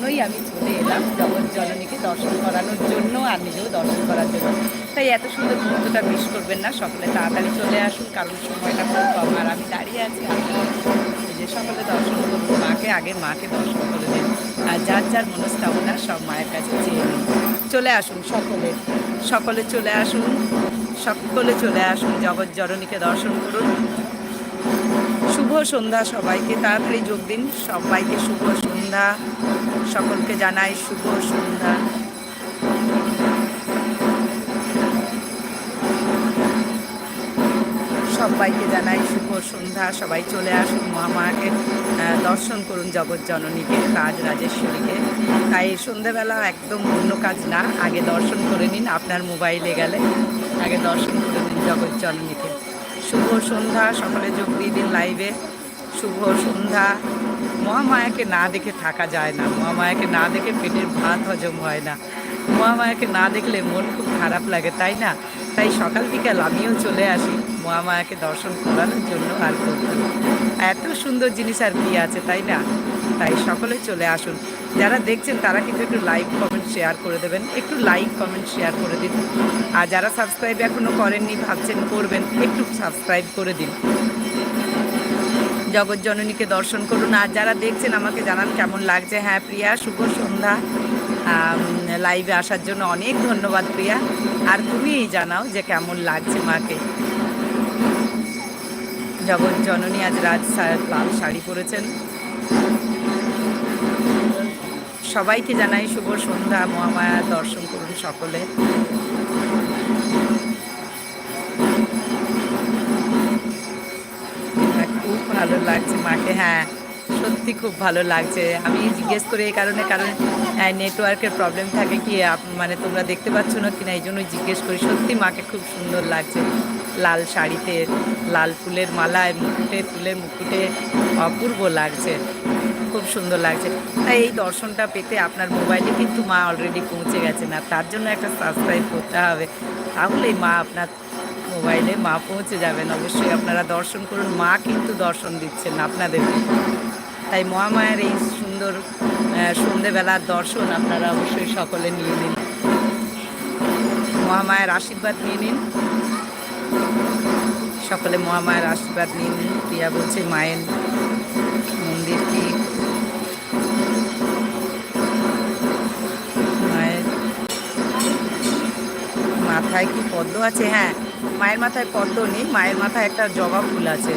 জন্যই আমি চলে এলাম জগৎ জননীকে দর্শন করানোর জন্য আর নিজেও দর্শন করার জন্য। তাই এত সুন্দর মুহূর্তটা মিস করবেন না, সকলে তাড়াতাড়ি চলে আসুন, কারণ সময়টা খুব কম। আর আমি দাঁড়িয়ে আছি যে সকলে দর্শন করুন মাকে আগে মাকে দর্শন করে দিন। আর যার যার মনস্কামনা সব মায়ের কাছে চেয়ে নিন। চলে আসুন সকলে সকলে চলে আসুন, সকলে চলে আসুন জগৎ জননীকে দর্শন করুন। শুভ সন্ধ্যা সবাইকে, তাড়াতাড়ি যোগ দিন, সবাইকে শুভ সন্ধ্যা। সকলকে জানাই শুভ সন্ধ্যা। সবাইকে জানাই শুভ সন্ধ্যা। সবাই চলে আসুন মহামায়াকে আহ, দর্শন করুন জগৎ জননীকে রাজ রাজেশ্বরীকে। তাই সন্ধ্যাবেলা একদম অন্য কাজ না আগে দর্শন করে নিন আপনার মোবাইলে গেলে আগে দর্শন করে নিন জগৎ জননীকে। শুভ সন্ধ্যা সকলে যোগ দিয়ে দিন লাইভে শুভ সন্ধ্যা। মহামায়াকে না দেখে থাকা যায় না। মহামায়াকে না দেখে পেটের ভাত হজম হয় না। মহামায়াকে না দেখলে মন খুব খারাপ লাগে, তাই না? তাই সকাল বিকাল আমিও চলে আসি। মহামায়াকে দর্শন করানোর জন্য আর এত সুন্দর জিনিস আর কি আছে, তাই না? তাই সকলে চলে আসুন। যারা দেখছেন তারা কিন্তু একটু লাইক কমেন্ট শেয়ার করে দেবেন। একটু লাইক কমেন্ট শেয়ার করে দিন। আর যারা সাবস্ক্রাইব এখনও করেননি, ভাবছেন করবেন, একটু সাবস্ক্রাইব করে দিন। জগৎ জননীকে দর্শন করুন। আর যারা দেখছেন, আমাকে জানান কেমন লাগছে। হ্যাঁ প্রিয়া, শুভ সন্ধ্যা। লাইভে আসার জন্য অনেক ধন্যবাদ, প্রিয়া। আর তুমিই জানাও যে কেমন লাগছে মাকে। জগৎ জননী আজ রাজ লাল শাড়ি পরেছেন। সবাইকে জানাই শুভ সন্ধ্যা। মহামায়া দর্শন করুন সকলে। ভালো লাগছে মাকে হ্যাঁ সত্যি খুব ভালো লাগছে। আমি জিজ্ঞেস করে এই কারণে, কারণ নেটওয়ার্কের প্রবলেম থাকে কি মানে তোমরা দেখতে পাচ্ছ না কিনা, এই জন্যই জিজ্ঞেস করি। সত্যি মাকে খুব সুন্দর লাগছে। লাল শাড়িতে, লাল ফুলের মালায়, মুকুটে, ফুলের মুকুটে অপূর্ব লাগছে। খুব সুন্দর লাগছে। তাই এই দর্শনটা পেতে আপনার মোবাইলে কিন্তু মা অলরেডি পৌঁছে গেছে না, তার জন্য একটা সাবস্ক্রাইব করতে হবে। তাহলেই মা আপনার মোবাইলে মা পৌঁছে যাবেন। অবশ্যই আপনারা দর্শন করুন। মা কিন্তু দর্শন দিচ্ছেন আপনাদের। তাই মহামায়ের এই সুন্দর সন্ধেবেলার দর্শন আপনারা অবশ্যই সকলে নিয়ে নিন। মহামায়ের আশীর্বাদ নিয়ে নিন। সকলে মহামায়ের আশীর্বাদ নিয়ে নিন। প্রিয়া বলছে, মায়ের মন্দির কি? মায়ের মাথায় কি পদ্ম আছে? হ্যাঁ। মায়ের মাথায় পদ্ম নেই, মায়ের মাথায় একটা জবা ফুল আছে।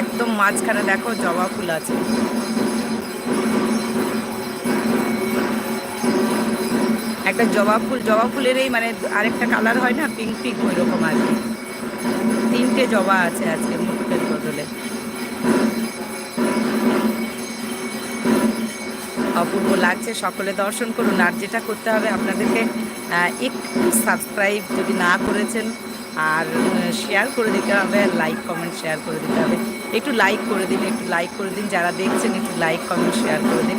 একদম মাঝখানে দেখো জবা ফুল আছে। একটা জবা ফুল, জবা ফুলেরই মানে আরেকটা কালার হয় না, পিঙ্ক পিঙ্ক ওই রকম আর কি। তিনটে জবা আছে আজকে মুকুটের বদলে। অপূর্ব লাগছে। সকলে দর্শন করুন আর যেটা করতে হবে আপনাদেরকে একটু সাবস্ক্রাইব যদি না করেছেন আর শেয়ার করে দিতে হবে লাইক কমেন্ট শেয়ার করে দিতে হবে। একটু লাইক করে দিন, একটু লাইক করে দিন। যারা দেখছেন, একটু লাইক কমেন্ট শেয়ার করে দিন।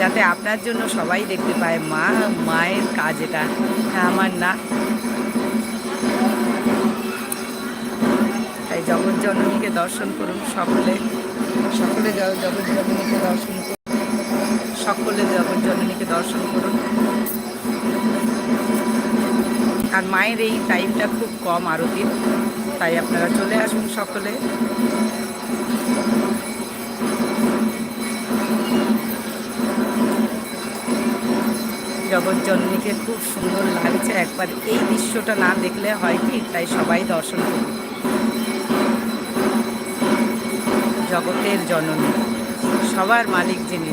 যাতে আপনার জন্য সবাই দেখতে পায়, মা, মায়ের কাজ এটা। আমার না তাই জগৎ জননীকে দর্শন করুন সকলে। সকলে জগৎ জননীকে দর্শন করুন। সকলে জগৎ জননীকে দর্শন করুন। আর মায়ের এই টাইমটা খুব কম আরতির, তাই আপনারা চলে আসুন সকলে। জগৎ জননীকে খুব সুন্দর লাগছে, একবার এই দৃশ্যটা না দেখলে হয় কি, তাই সবাই দর্শন করুন। জগতের জননী, সবার মালিক যিনি।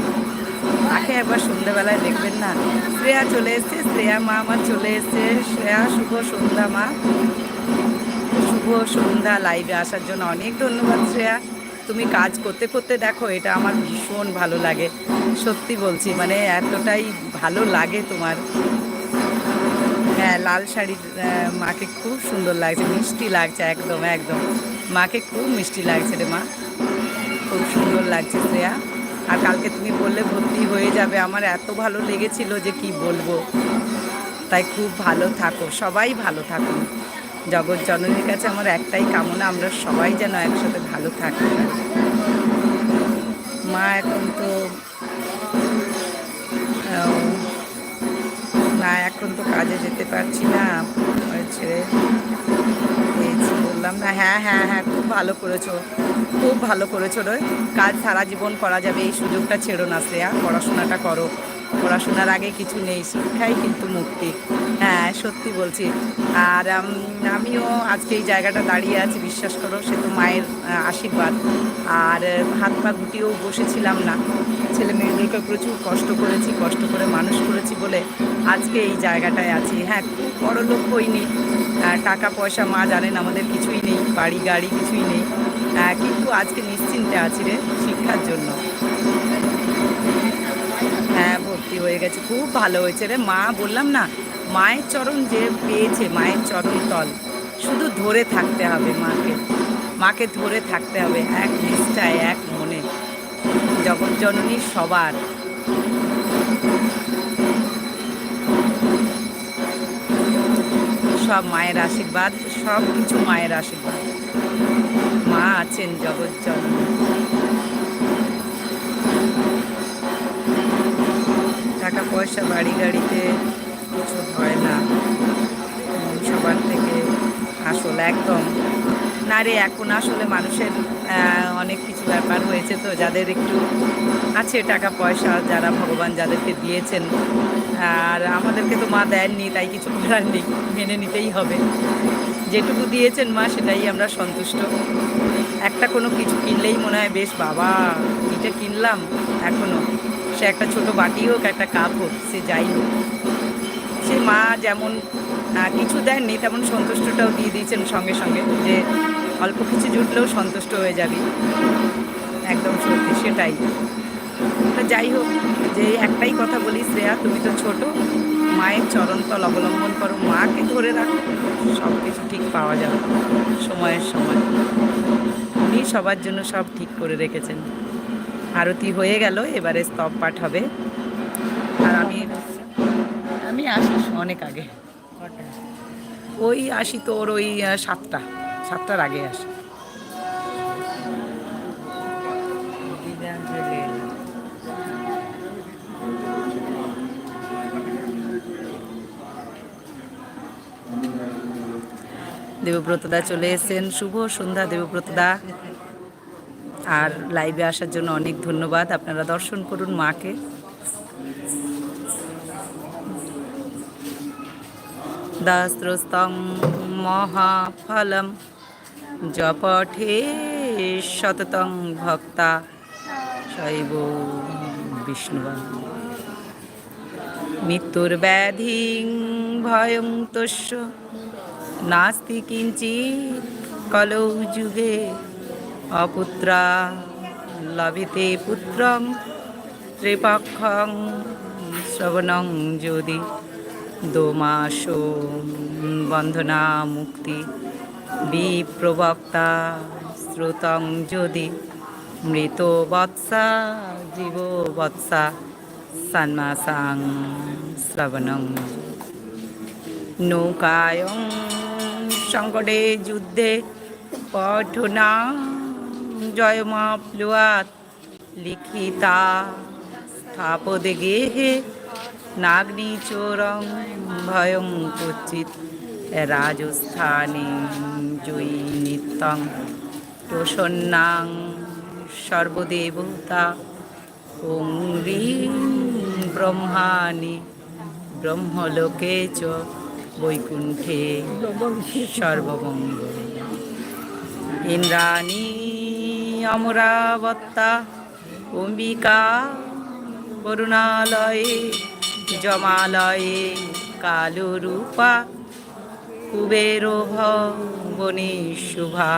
তাকে একবার সন্ধ্যাবেলায় দেখবেন না। শ্রেয়া চলে এসছে শ্রেয়া মা আমার চলে এসছে। শ্রেয়া শুভ সন্ধ্যা মা। শুভ সন্ধ্যা লাইভে আসার জন্য অনেক ধন্যবাদ শ্রেয়া। তুমি কাজ করতে করতে দেখো এটা আমার ভীষণ ভালো লাগে। সত্যি বলছি মানে এতটাই ভালো লাগে তোমার। হ্যাঁ লাল শাড়ি আহ, মাকে খুব সুন্দর লাগছে মিষ্টি লাগছে একদম একদম। মাকে খুব মিষ্টি লাগছে রে মা। খুব সুন্দর লাগছে শ্রেয়া। আর কালকে তুমি বললে ভর্তি হয়ে যাবে। আমার এত ভালো লেগেছিল যে কি বলব। তাই খুব ভালো থাকো, সবাই ভালো থাকুন জগৎ জননীর কাছে আমার একটাই কামনা, আমরা সবাই যেন একসাথে ভালো থাকি। মা এখন তো না এখন তো কাজে যেতে পারছি না ছেড়ে বললাম, না হ্যাঁ হ্যাঁ হ্যাঁ খুব ভালো করেছ, খুব ভালো করেছ রে। কাজ সারা জীবন করা যাবে, এই সুযোগটা ছেড়ো না, শ্রেয়া। পড়াশোনাটা করো। পড়াশোনার আগে কিছু নেই, শিক্ষাই কিন্তু মুক্তি। হ্যাঁ সত্যি বলছি। আর আমিও আজকে এই জায়গাটা দাঁড়িয়ে আছি, বিশ্বাস করো, সে তো মায়ের আশীর্বাদ। আর হাত পা গুটিয়েও বসেছিলাম না। ছেলে মেয়েদেরকে প্রচুর কষ্ট করেছি, কষ্ট করে মানুষ করেছি বলে আজকে এই জায়গাটায় আছি। হ্যাঁ খুব বড় লোক হইনি টাকা পয়সা মা জানেন আমাদের কিছুই নেই, বাড়ি গাড়ি কিছুই নেই। কিন্তু আজকে নিশ্চিন্তে আছি রে শিক্ষার জন্য। হ্যাঁ ভর্তি হয়ে গেছে। খুব ভালো হয়েছে রে। মা, বললাম না, মায়ের চরণ যে পেয়েছে, মায়ের চরণ তল। শুধু ধরে থাকতে হবে মাকে। মাকে ধরে থাকতে হবে। এক নিষ্ঠায়, এক মনে জগৎ জননী সবার। সব মায়ের আশীর্বাদ, সব কিছু মায়ের আশীর্বাদ। মা আছেন জগৎ জননী। টাকা পয়সা বাড়ি গাড়িতে কিছু হয় না। সবার থেকে আসল একদম। না রে, এখন আসলে মানুষের অনেক কিছু ব্যাপার হয়েছে তো, যাদের একটু আছে টাকা পয়সা যারা ভগবান যাদেরকে দিয়েছেন। আর আমাদেরকে তো মা দেননি, তাই কিছু করার নেই, মেনে নিতেই হবে। যেটুকু দিয়েছেন মা, সেটাই আমরা সন্তুষ্ট। একটা কোনো কিছু কিনলেই মনে হয়, বেশ, বাবা, এটা কিনলাম এখনও সে একটা ছোট বাটি হোক, একটা কাপ হোক, সে যাই হোক। সে মা যেমন কিছু দেননি, তেমন সন্তুষ্টটাও দিয়ে দিয়েছেন সঙ্গে সঙ্গে যে অল্প কিছু জুটলেও সন্তুষ্ট হয়ে যাবি। একদম সত্যি সেটাই। তা যাই হোক যে একটাই কথা বলি শ্রেয়া তুমি তো ছোট। মায়ের চরণতল অবলম্বন করো মাকে ধরে রাখো সব কিছু ঠিক পাওয়া যাবে সময়ের সময়। উনি সবার জন্য সব ঠিক করে রেখেছেন। আরতি হয়ে গেল এবারে স্তব পাঠ হবে। আর আমি আমি আসি। অনেক আগে। ওই আসি তোর ওই সাতটা। সাতটার আগে আসি। দেবব্রতদা চলে এসেছেন। শুভ সন্ধ্যা দেবব্রতদা আর লাইভে আসার জন্য অনেক ধন্যবাদ। আপনারা দর্শন করুন মাকে। দাস্ত্রস্তং মহাফলম। জপঠে শততং ভক্তা। শৈব বিষ্ণুবান। মৃত্যুর ব্যাধি ভয়ং তস্য নাস্তি কিঞ্চিৎ কলৌ যুগে। অপুত্রা লভিতে পুত্রং ত্রিপক্ষং শ্রবণং যদি। দোমাস বন্ধনা মুক্তি। বিপ্রবক্তা শ্রুতং যদি মৃত বৎসা, জীব বৎসা, সন্মাসাং শ্রবণং। নৌকায়ং সংকটে যুদ্ধে পঠনা জয়মাপ্লুয়াত, লিখিতা স্থাপদে গেহে নাগ্নিচোরং ভয়ং কুচিত। রাজস্থানে জয়ী নিত্যং প্রসন্নাং সর্বদেবতা ওং ব্রহ্মাণি ব্রহ্মলোকে চ বৈকুণ্ঠে সর্বমঙ্গল ইন্দ্রাণী অমরাবত্তা অম্বিকা বরুণালয়ে জমালয়ে কালুরূপা কুবের ভবনে শুভা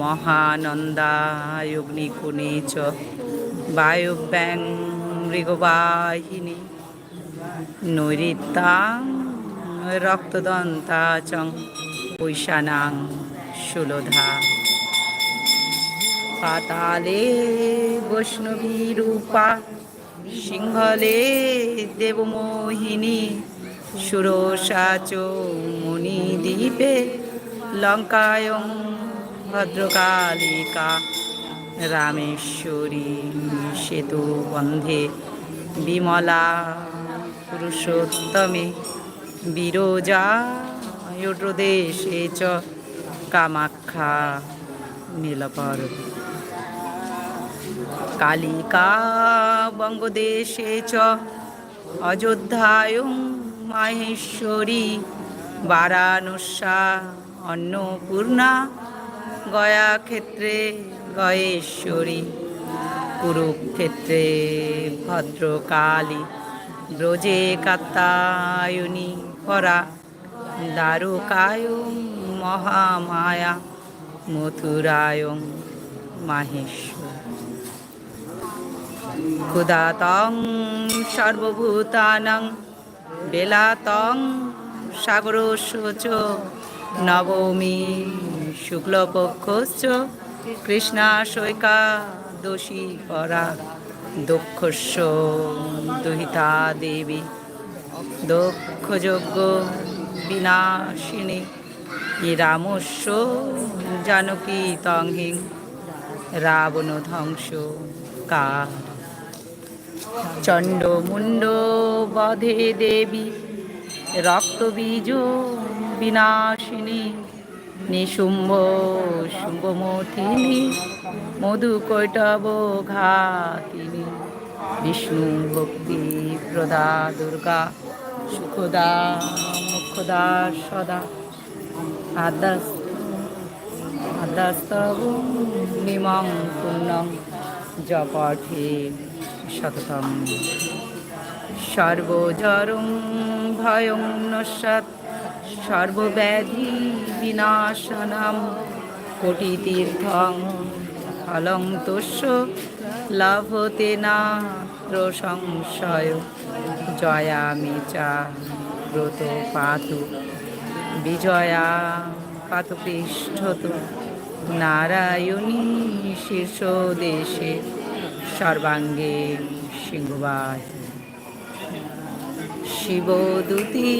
মহানন্দায়গ্নিকুণে চ বায়ুব্যাং মৃগবাহিনী নৈরিত্যাং রক্তদন্তা চং পৈশানাং সুলধা। পাতালে বৈষ্ণবী রূপা সিংহলে দেবমোহিনী সুরসা চ মণিদ্বীপে লঙ্কায়ং ভদ্রকালিকা রামেশ্বরী সেতু বন্ধে বিমলা পুরুষোত্তমে বিরোজা প্রদেশে চ কামাখ্যা নীলপর কালিকা বঙ্গদেশে চ অযোধ্যায় মাহেশ্বরী, বারাণসা, অন্নপূর্ণা গয়া ক্ষেত্রে গয়েশ্বরী, কুরুক্ষেত্রে ভদ্রকালী ব্রজে কাত্তায়নী পরা দ্বারকায় মহামায়া মথুরায় মাহেশ্বর। ক্ষুদাতং সর্বভূতানাং বেলাতং সাগরস্য নবমী শুক্লপক্ষশ্চ কৃষ্ণাশৈকা দোষী পরা দক্ষস্য দুহিতা দেবী দক্ষযজ্ঞ বিনাশিনী রামস্য জানকী তংহিং রাবণ ধ্বংস কা চণ্ড মুন্ড বধে দেবী, রক্তবীজ বিনাশিনী, নিশুম্ভ শুম্ভমথিনী, মধুকৈটব ঘাতিনী, বিষ্ণু ভক্তি প্রদা দুর্গা, সুখদা মুখদা সদা আদাস আদাস্তব নিমং পুণ্যং জপঠে শততম সর্বজরং ভয়ং নস্যাৎ সর্বব্যাধি বিনাশনম, কোটিতীর্থং ফলং তোষ্য, লভতে নাত্র সংশয় জয়ামি চা ব্রত পাতু, বিজয়া পাতু পৃষ্ঠত। নারায়ণী শীর্ষ দেশে সর্বাঙ্গে সিংহবাজ শিবদূতি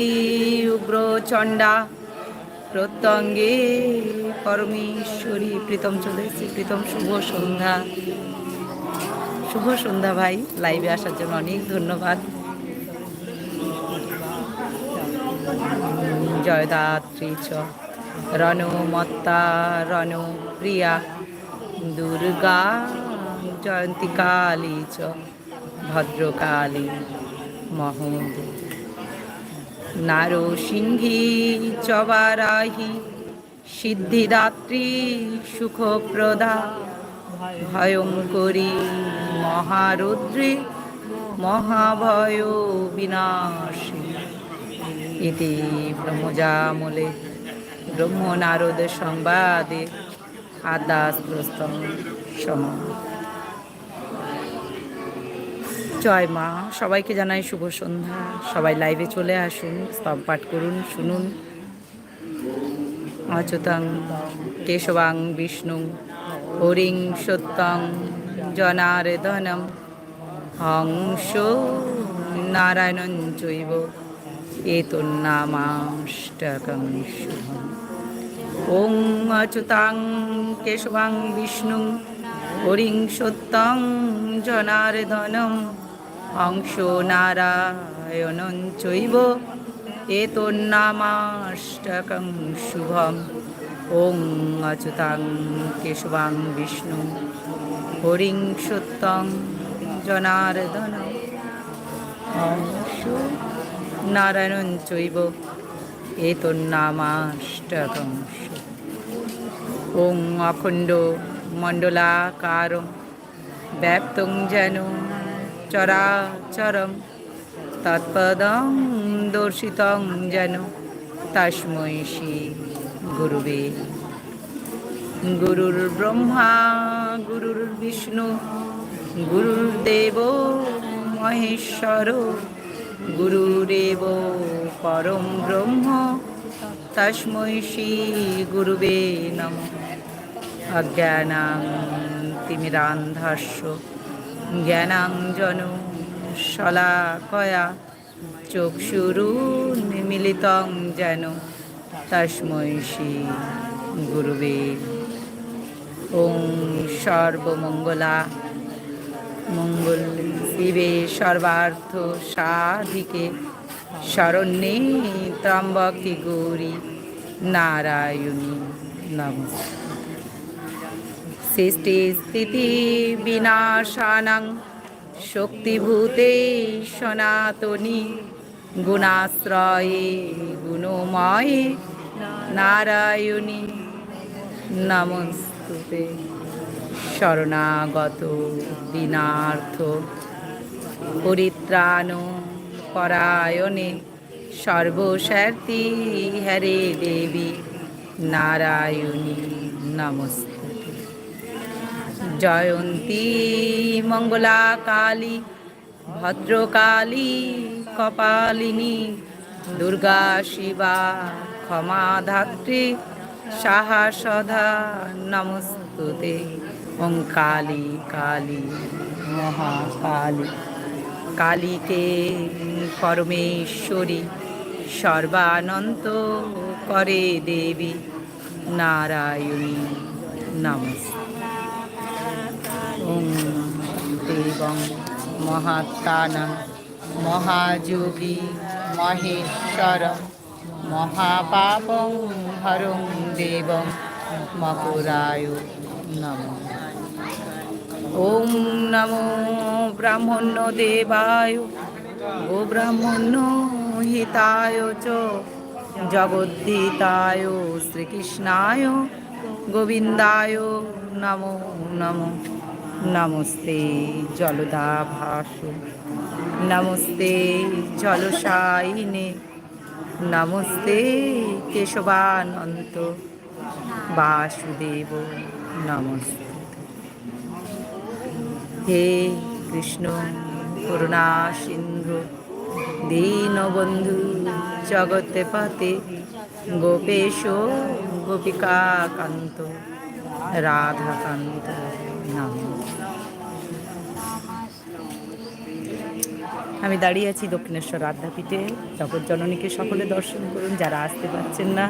উগ্রচণ্ডা, প্রত্যঙ্গে পরমেশ্বরী। প্রীতম চলে এসেছি প্রীতম শুভ সন্ধ্যা। শুভ সন্ধ্যা ভাই লাইভে আসার জন্য অনেক ধন্যবাদ। জয়দাত্রী চ। রণমত্তা রণপ্রিয়া, দুর্গা। জয়ন্তী কালী চ ভদ্রকালী মহোদ নারসিংহী চবারাহি সিদ্ধিদাত্রী সুখপ্রদা ভয়ঙ্করী মহারুদ্রে মহাভয় বিনাশী ইতি ব্রহ্মজামলে ব্রহ্মনারদ সংবাদে আদাস্ত্রস্তম সম জয় মা। সবাইকে জানাই শুভ সন্ধ্যা। সবাই লাইভে চলে আসুন, স্তব পাঠ করুন, শুনুন। অচ্যুতং কেশবাং বিষ্ণু, হরিং সত্যং জনার্দনম। হংস নারায়ণন চৈব। এতন্নামাষ্টকং শুভম। ওং অচ্যুতাং কেশবাং বিষ্ণু, হরিং সত্যং জনার্দনম। হংস নারায়ণন চৈব। এতন্নামাষ্টকং শুভম। ওং অচ্যুতাং কেশবাং বিষ্ণু। হরিং সত্যং জনার্দনম হংস নারায়ণন চৈব। এতন্নামাষ্টকং ওং অখণ্ড মণ্ডলাকার ব্যাপ্তং যেন চরাচরম তৎপদং দর্শিতং যেন তস্মৈ গুরুবে গুরুর ব্রহ্মা গুরুর বিষ্ণু গুরুর্দেব মহেশ্বর গুরুরেব পরম ব্রহ্ম তস্মৈ গুরুবে নম অজ্ঞানাং তিমিরান্ধাস্য জ্ঞানাঞ্জন শলাকয়া চক্ষুরু নিমিলিতং যেন তস্মৈ শ্রী গুরুবে। ওং সর্বমঙ্গলা, মঙ্গল শিবে সর্বার্থ সাধিকে শরণ্যে ত্রম্বকে গৌরী নারায়ণী নমস্তে সৃষ্টি স্থিতি বিনাশানাং। শক্তিভূতে সনাতনী। গুণাশ্রয়ে গুণময়ে নারায়ণী। নমস্তুতে। শরণাগত দিনার্থ। পরিত্রাণ পরায়ণে সর্বস্বার্থী হরে দেবী। নারায়ণী। নমস্তে জয়ন্তী মঙ্গলা কালী ভদ্রকালী, কপালিনী, দুর্গা শিবা ক্ষমা ধাত্রী সাহা সধা নমস্তুতে ওং কালী কালী মহাকালী, কালীকে পরমেশ্বরী সর্বানন্ত করে দেবী, নারায়ণী নমস্তে ওং দেবং মহাত্মানং মহাযোগী মহেশ্বর মহাপাপং হরং দেবং মকরায় নমঃ ওম নমো ব্রাহ্মণ্য দেবায় ও ব্রাহ্মণ্য হিতায় চ জগদ্ধিতায় শ্রীকৃষ্ণায় গোবিন্দায় নমো নমো নমস্তে জলদা ভাস নমস্তে জলসাইনে নমস্তে কেশবানন্ত, বাসুদেব, নমস্তে। হে কৃষ্ণ করুণা সিন্ধু দীনবন্ধু জগতে পাতে গোপেশ গোপিকা কান্ত রাধাকান্ত। আমি দাঁড়িয়ে আছি দক্ষিণেশ্বর আদ্যাপীঠে। জগৎ জননীকে সকলে দর্শন করুন, যারা আসতে পারছেন না,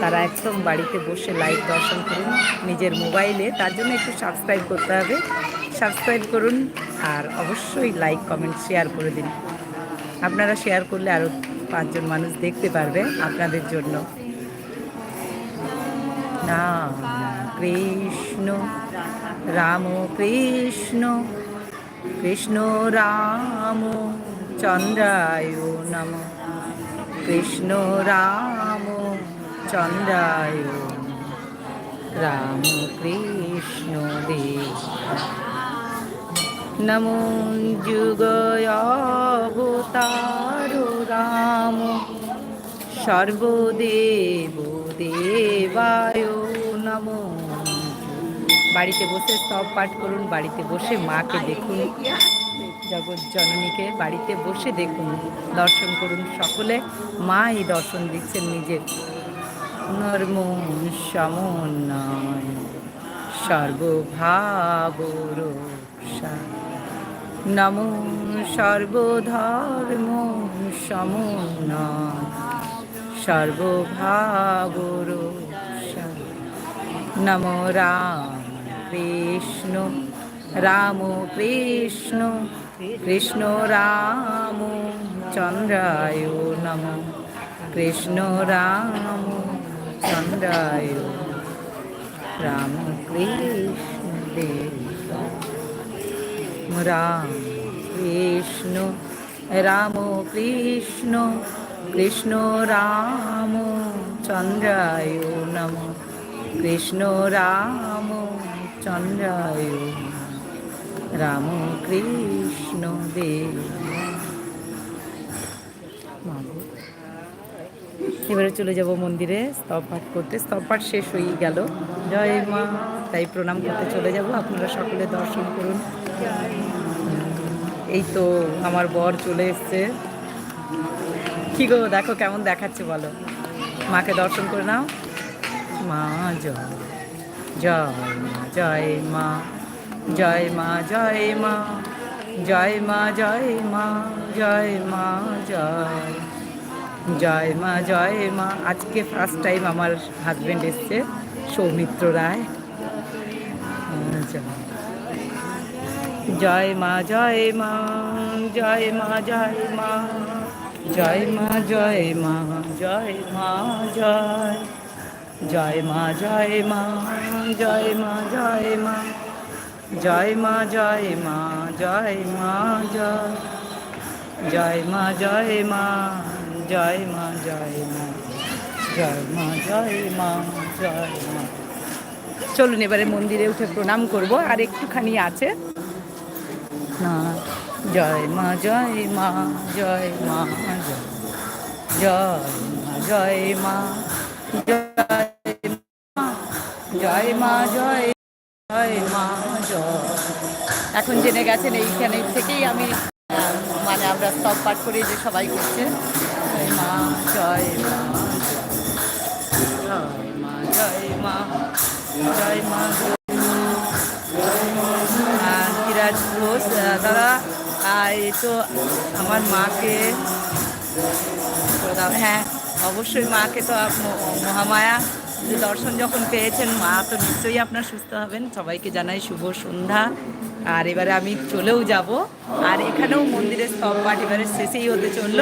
তারা একদম বাড়িতে বসে লাইভ দর্শন করুন। নিজের মোবাইলে তার জন্য একটু সাবস্ক্রাইব করতে হবে। সাবস্ক্রাইব করুন আর অবশ্যই লাইক কমেন্ট শেয়ার করে দিন। আপনারা শেয়ার করলে আরও পাঁচজন মানুষ দেখতে পারবে আপনাদের জন্য। না, কৃষ্ণ। রাম, কৃষ্ণ কৃষ্ণ রাম, চন্দ্রায় নম। কৃষ্ণ রাম, চন্দ্রায় রাম, কৃষ্ণ দেব। নমো যুগয়বতার রাম। সর্বদেব দেবায় নমো। বাড়িতে বসে স্তব পাঠ করুন, বাড়িতে বসে মাকে দেখুন। জগৎ জননীকে বাড়িতে বসে দেখুন, দর্শন করুন সকলে। মা এই দর্শন দিচ্ছেন নিজের। নর্ম সমন্বয় সর্বভাব নমো সর্বধর্ম সমন্বয় সর্বভাব নমো রাম। কৃষ্ণ, রাম কৃষ্ণ কৃষ্ণ রাম চন্দ্রায় নম, কৃষ্ণ রাম চন্দ্রায়, রাম কৃষ্ণ দেব, রাম কৃষ্ণ রাম কৃষ্ণ কৃষ্ণ রাম চন্দ্রায় নম, কৃষ্ণ রাম চন্দ্রায় রাম, কৃষ্ণ, দেব। এবারে চলে যাব মন্দিরে, স্তব পাঠ করতে। স্তব পাঠ শেষ হয়ে গেল। জয় মা, তাই প্রণাম করতে চলে যাব। আপনারা সকলে দর্শন করুন। এই তো আমার বর চলে এসছে। কি গো, দেখো কেমন দেখাচ্ছে বলো। মাকে দর্শন করে নাও। মা, জয়। জয় মা জয় মা জয় মা জয় মা জয় মা জয় মা জয় মা জয় জয় মা জয় মা আজকে ফার্স্ট টাইম আমার হাজব্যান্ড এসছে সৌমিত্র রায় জয় মা জয় মা জয় মা জয় মা জয় মা জয় মা জয় মা জয় জয় মা জয় মা জয় মা জয় মা জয় মা জয় মা জয় মা জয় জয় মা জয় মা জয় মা জয় মা জয় মা জয় মা জয় মা চলুন এবারে মন্দিরে উঠে প্রণাম করব আর একটুখানি আছে না জয় মা জয় মা জয় মা জয় জয় মা জয় মা জয় মা জয় জয় মা জয়। এখন জেনে গেছেন এইখানে থেকেই আমি মানে আমরা স্তব পাঠ করি যে সবাই করছে। জয় মা জয় মা জয় মা জয় মা জয় মা। আহ, ঘোষ দাদা এই তো আমার মাকে হ্যাঁ অবশ্যই মাকে তো মহামায়া। দর্শন যখন পেয়েছেন, মা তো নিশ্চয়ই আপনার সুস্থ হবেন। সবাইকে জানাই শুভ সন্ধ্যা। আর এবারে আমি চলেও যাব। আর এখানেও মন্দিরের স্তব পাঠ এবারে শেষেই হতে চলল।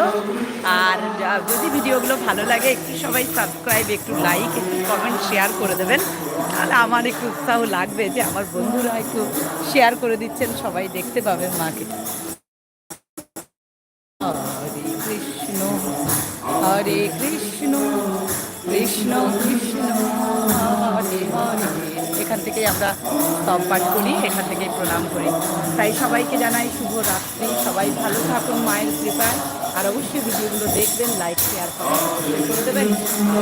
আর যদি ভিডিওগুলো ভালো লাগে, একটু সবাই সাবস্ক্রাইব একটু লাইক একটু কমেন্ট শেয়ার করে দেবেন। তাহলে আমার একটু উৎসাহ লাগবে যে আমার বন্ধুরা একটু শেয়ার করে দিচ্ছেন। সবাই দেখতে পাবেন মাকে। হরে কৃষ্ণ কৃষ্ণ কৃষ্ণ হরে হরে এখান থেকে আমরা স্তব পাঠ করি, এখান থেকেই প্রণাম করি। তাই সবাইকে জানাই শুভ রাত্রি। সবাই ভালো থাকুন, মায়ের কৃপায়। আর অবশ্যই ভিডিওগুলো দেখবেন লাইক শেয়ার করে দেবেন।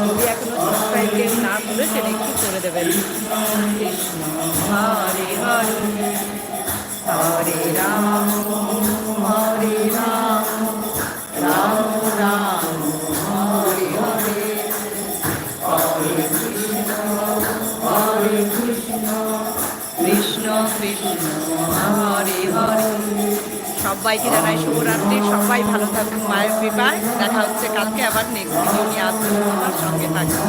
যদি এখনও সাবস্ক্রাইব না করেছেন একটু করে দেবেন। কৃষ্ণ হরে হরে হরে রাম হরে রাম। সবাইকে জানাই শুভরাত্রি। সবাই ভালো থাকুন, মায়ের কৃপায়। দেখা হচ্ছে কালকে আবার নেক্সট ভিডিও নিয়ে। আসব আমার সঙ্গে থাকবে